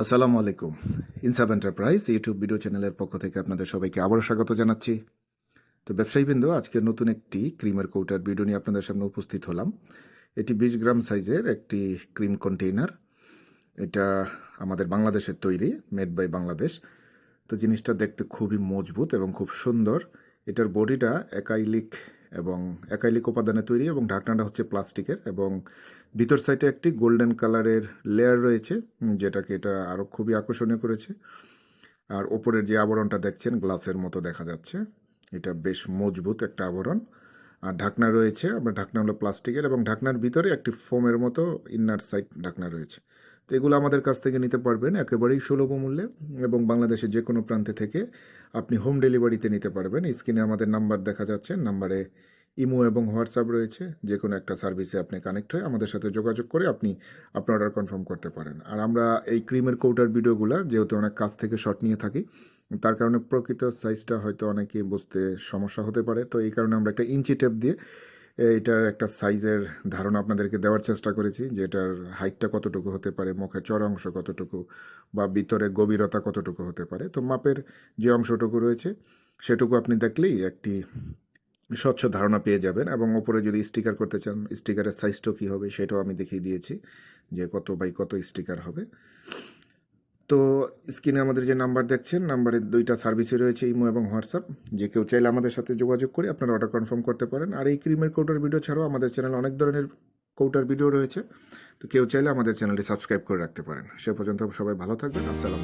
আসসালামু আলাইকুম। ইনসাব enterprise YouTube video চ্যানেলের পক্ষ থেকে আপনাদের সবাইকে আবারও স্বাগত জানাচ্ছি। তো ব্যবসায়ীবৃন্দ, আজকে নতুন একটি ক্রিমের কৌটার ভিডিও নিয়ে আপনাদের সামনে উপস্থিত হলাম। এটি বিশ গ্রাম সাইজের একটি ক্রিম কন্টেইনার। এটা আমাদের বাংলাদেশের তৈরি, মেড বাই বাংলাদেশ। তো জিনিসটা দেখতে খুবই মজবুত এবং খুব সুন্দর। এটার বডিটা একাইলিক এবং একাইলিক উপাদানে তৈরি এবং ঢাকনাটা হচ্ছে প্লাস্টিকের এবং ভিতর সাইডে একটি গোল্ডেন কালারের লেয়ার রয়েছে যেটাকে এটা আরও খুবই আকর্ষণীয় করেছে। আর ওপরের যে আবরণটা দেখছেন, গ্লাসের মতো দেখা যাচ্ছে। এটা বেশ মজবুত একটা আবরণ। আর ঢাকনা রয়েছে আপনার ঢাকনা হলো প্লাস্টিকের এবং ঢাকনার ভিতরে একটি ফোমের মতো ইনার সাইড ঢাকনা রয়েছে। তো এগুলো আমাদের কাছ থেকে নিতে পারবেন একেবারেই সুলভ মূল্যে এবং বাংলাদেশের যে কোনো প্রান্তে থেকে আপনি হোম ডেলিভারিতে নিতে পারবেন। স্ক্রিনে আমাদের নাম্বার দেখা যাচ্ছে, নাম্বারে ইমো এবং হোয়াটসঅ্যাপ রয়েছে। যে কোনো একটা সার্ভিসে আপনি কানেক্ট হয়ে আমাদের সাথে যোগাযোগ করে আপনি আপনার অর্ডার কনফার্ম করতে পারেন। আর আমরা এই ক্রিমের কৌটার ভিডিওগুলো যেহেতু অনেক কাছ থেকে শট নিয়ে থাকি, তার কারণে প্রকৃত সাইজটা হয়তো অনেকে বুঝতে সমস্যা হতে পারে। তো এই কারণে আমরা একটা ইঞ্চি টেপ দিয়ে এটার একটা সাইজের ধারণা আপনাদেরকে দেওয়ার চেষ্টা করেছি যে এটার হাইটটা কতটুকু হতে পারে মুখের চড়া অংশ কতটুকু বা ভিতরে গভীরতা কতটুকু হতে পারে। তো মাপের যে অংশটুকু রয়েছে, সেটুকু আপনি দেখলেই একটি স্বচ্ছ ধারণা পেয়ে যাবেন এবং ওপরে যদি স্টিকার করতে চান স্টিকারের সাইজটাও কী হবে সেটাও আমি দেখিয়ে দিয়েছি যে কত বাই কত স্টিকার হবে। তো স্ক্রিনে আমাদের যে নাম্বার দেখছেন, নাম্বারে দুইটা সার্ভিসই রয়েছে, ইমো এবং হোয়াটসঅ্যাপ। যে কেউ চাইলে আমাদের সাথে যোগাযোগ করে আপনারা অর্ডার কনফার্ম করতে পারেন। আর এই ক্রিমের কৌটার ভিডিও ছাড়াও আমাদের চ্যানেল অনেক ধরনের কৌটার ভিডিও রয়েছে। তো কেউ চাইলে আমাদের চ্যানেলটি সাবস্ক্রাইব করে রাখতে পারেন। সে পর্যন্ত সবাই ভালো থাকবেন। আসসালাম